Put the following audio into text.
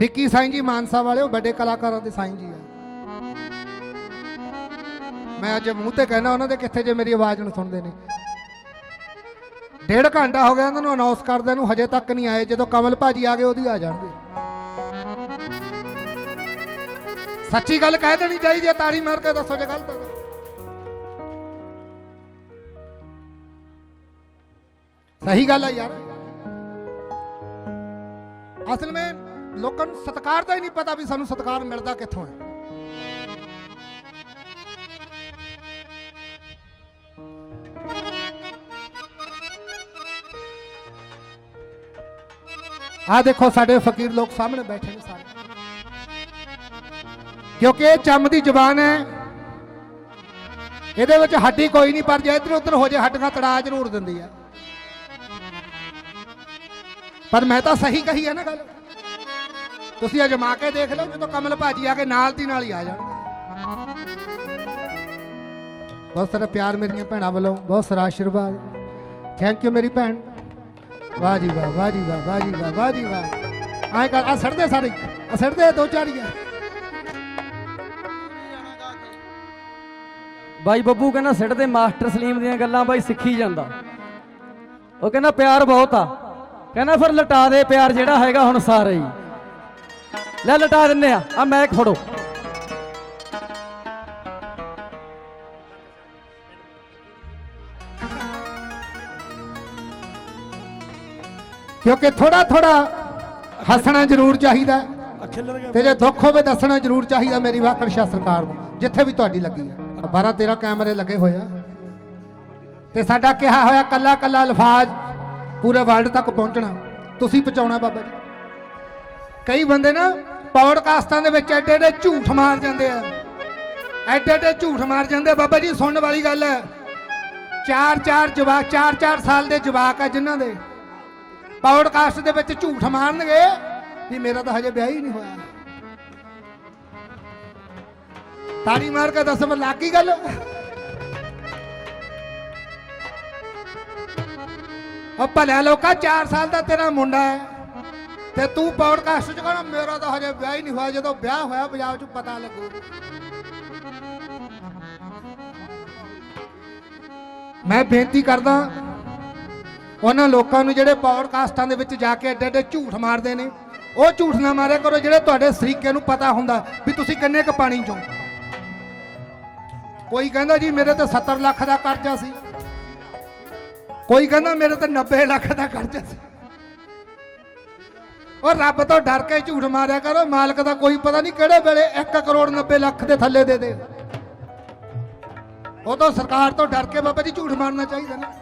ਵਿੱਕੀ ਸਾਈਂ ਜੀ ਮਾਨਸਾ ਵਾਲੇ ਉਹ ਵੱਡੇ ਕਲਾਕਾਰਾਂ ਦੇ ਸਾਈਂ ਜੀ ਆ। ਮੈਂ ਅੱਜ ਮੂੰਹ ਤੇ ਕਹਿਣਾ ਉਹਨਾਂ ਦੇ ਕਿੱਥੇ ਜੇ ਮੇਰੀ ਆਵਾਜ਼ ਨੂੰ ਸੁਣਦੇ ਨੇ। ਡੇਢ ਘੰਟਾ ਹੋ ਗਿਆ ਉਹਨਾਂ ਨੂੰ ਅਨਾਉਂਸ ਕਰਦੇ ਨੂੰ, ਹਜੇ ਤੱਕ ਨਹੀਂ ਆਏ। ਜਦੋਂ ਕਮਲ ਭਾਜੀ ਆ ਗਏ, ਉਹਦੀ ਆ ਜਾਣਗੇ। ਸੱਚੀ ਗੱਲ ਕਹਿ ਦੇਣੀ ਚਾਹੀਦੀ ਹੈ ਤਾੜੀ ਮਾਰ ਕੇ ਦੱਸੋ ਜੇ ਗਲਤ ਹੈ ਸਹੀ ਗੱਲ ਹੈ ਯਾਰ। ਅਸਲ ਵਿੱਚ ਲੋਕਾਂ ਨੂੰ ਸਤਿਕਾਰ ਦਾ ਹੀ ਨਹੀਂ ਪਤਾ ਵੀ ਸਾਨੂੰ ਸਤਿਕਾਰ ਮਿਲਦਾ ਕਿੱਥੋਂ ਹੈ। ਆ ਦੇਖੋ ਸਾਡੇ ਫਕੀਰ ਲੋਕ ਸਾਹਮਣੇ ਬੈਠੇ ਨੇ ਸਾਰੇ। ਕਿਉਂਕਿ ਇਹ ਚੰਮ ਦੀ ਜ਼ੁਬਾਨ ਹੈ। ਇਹਦੇ ਵਿੱਚ ਹੱਡੀ ਕੋਈ ਨਹੀਂ, ਪਰ ਜੇ ਇੱਧਰ ਉੱਧਰ ਹੋ ਜੇ, ਹੱਡੀਆਂ ਤੜਾ ਜ਼ਰੂਰ ਦਿੰਦੀ ਹੈ ਪਰ ਮੈਂ ਤਾਂ ਸਹੀ ਕਹੀ ਹੈ ਨਾ ਗੱਲ। ਤੁਸੀਂ ਅਜਮਾ ਕੇ ਦੇਖ ਲਓ, ਜਦੋਂ ਕਮਲ ਭਾਜੀ ਆ ਕੇ ਨਾਲ ਦੀ ਨਾਲ ਹੀ ਆ ਜਾਣਗੇ ਬਹੁਤ ਸਾਰਾ ਪਿਆਰ ਮੇਰੀਆਂ ਭੈਣਾਂ ਵੱਲੋਂ, ਬਹੁਤ ਸਾਰਾ ਆਸ਼ੀਰਵਾਦ। ਥੈਂਕ ਯੂ ਮੇਰੀ ਭੈਣ। ਵਾਹ ਜੀ ਵਾਹ ਵਾਹ ਜੀ ਵਾਹ ਵਾਹ ਜੀ ਵਾਹ ਵਾਹ ਜੀ ਵਾਹ। ਆਏ ਕਰ ਆ ਸੜਦੇ ਸਾਰੇ ਆ ਸੜਦੇ ਦੋ ਚਾਰੀਆਂ ਬਾਈ ਬੱਬੂ ਕਹਿੰਦਾ ਸਿੱਟਦੇ ਮਾਸਟਰ ਸਲੀਮ ਦੀਆਂ ਗੱਲਾਂ, ਬਾਈ ਸਿੱਖੀ ਜਾਂਦਾ। ਉਹ ਕਹਿੰਦਾ ਪਿਆਰ ਬਹੁਤ ਆ। ਕਹਿੰਦਾ ਫਿਰ ਲਟਾ ਦੇ ਪਿਆਰ ਜਿਹੜਾ ਹੈਗਾ ਹੁਣ ਸਾਰੇ ਹੀ। ਲੈ ਲਟਾ ਦਿੰਨੇ ਆ। ਆ ਮੈਕ ਫੜੋ। ਕਿਉਂਕਿ ਥੋੜਾ ਥੋੜਾ ਹੱਸਣਾ ਜ਼ਰੂਰ ਚਾਹੀਦਾ। ਤੇ ਜੇ ਦੁੱਖ ਹੋਵੇ ਦੱਸਣਾ ਜ਼ਰੂਰ ਚਾਹੀਦਾ ਮੇਰੀ ਵਾਕੜ ਸ਼ਾ ਸਰਕਾਰ ਨੂੰ, ਜਿੱਥੇ ਵੀ ਤੁਹਾਡੀ ਲੱਗੀ ਆ। 12 13 ਕੈਮਰੇ ਲੱਗੇ ਹੋਏ ਆ। ਤੇ ਸਾਡਾ ਕਿਹਾ ਹੋਇਆ ਕੱਲਾ ਕੱਲਾ ਅਲਫਾਜ਼ ਪੂਰੇ ਵਰਲਡ ਤੱਕ ਪਹੁੰਚਣਾ। ਤੁਸੀਂ ਪਹੁੰਚਾਉਣਾ ਬਾਬਾ ਜੀ। ਕਈ ਬੰਦੇ ਨਾ ਪੌਡਕਾਸਟਾਂ ਦੇ ਵਿੱਚ ਐਡੇ ਐਡੇ ਝੂਠ ਮਾਰ ਜਾਂਦੇ ਆ। ਐਡੇ ਐਡੇ ਝੂਠ ਮਾਰ ਜਾਂਦੇ ਬਾਬਾ ਜੀ, ਸੁਣਨ ਵਾਲੀ ਗੱਲ ਹੈ। ਚਾਰ ਚਾਰ ਜਵਾਕ, ਚਾਰ ਚਾਰ ਸਾਲ ਦੇ ਜਵਾਕ ਆ ਜਿਨ੍ਹਾਂ ਦੇ। ਪੌਡਕਾਸਟ ਦੇ ਵਿੱਚ ਝੂਠ ਮਾਰਨਗੇ। ਵੀ ਮੇਰਾ ਤਾਂ ਹਜੇ ਵਿਆਹ ਹੀ ਨਹੀਂ ਹੋਇਆ। ਤਾੜੀ ਮਾਰ ਕੇ ਦੱਸ ਮੈਂ ਲੱਗੀ ਗੱਲ। ਉਹ ਭਲਿਆ ਲੋਕਾ 4 ਸਾਲ ਦਾ ਤੇਰਾ ਮੁੰਡਾ ਹੈ। ਤੇ ਤੂੰ ਪੌਡਕਾਸਟ 'ਚ ਕਹਿੰਦਾ ਮੇਰਾ ਤਾਂ ਹਜੇ ਵਿਆਹ ਹੀ ਨਹੀਂ ਹੋਇਆ, ਜਦੋਂ ਵਿਆਹ ਹੋਇਆ ਪੰਜਾਬ 'ਚ ਪਤਾ ਲੱਗੂ। ਮੈਂ ਬੇਨਤੀ ਕਰਦਾ, ਉਹਨਾਂ ਲੋਕਾਂ ਨੂੰ ਜਿਹੜੇ ਪੌਡਕਾਸਟਾਂ ਦੇ ਵਿੱਚ ਜਾ ਕੇ ਐਡੇ ਐਡੇ ਝੂਠ ਮਾਰਦੇ ਨੇ, ਉਹ ਝੂਠ ਨਾ ਮਾਰਿਆ ਕਰੋ, ਜਿਹੜੇ ਤੁਹਾਡੇ ਸਰੀਕੇ ਨੂੰ ਪਤਾ ਹੁੰਦਾ ਵੀ ਤੁਸੀਂ ਕਿੰਨੇ ਕ ਪਾਣੀ ਚੋਂ। ਕੋਈ ਕਹਿੰਦਾ ਜੀ, ਮੇਰੇ ਤੇ 70 ਲੱਖ ਦਾ ਕਰਜ਼ਾ ਸੀ। ਕੋਈ ਕਹਿੰਦਾ ਮੇਰੇ ਤੇ 90 ਲੱਖ ਦਾ ਕਰਜ਼ਾ ਸੀ। ਉਹ ਰੱਬ ਤੋਂ ਡਰ ਕੇ ਝੂਠ ਮਾਰਿਆ ਕਰੋ, ਮਾਲਕ ਦਾ ਕੋਈ ਪਤਾ ਨਹੀਂ ਕਿਹੜੇ ਵੇਲੇ 1 ਕਰੋੜ 90 ਲੱਖ ਦੇ ਥੱਲੇ ਦੇ ਦੇ। ਉਹ ਤਾਂ ਸਰਕਾਰ ਤੋਂ ਡਰ ਕੇ ਬਾਬਾ ਜੀ ਝੂਠ ਮਾਰਨਾ ਚਾਹੀਦਾ ਨਾ।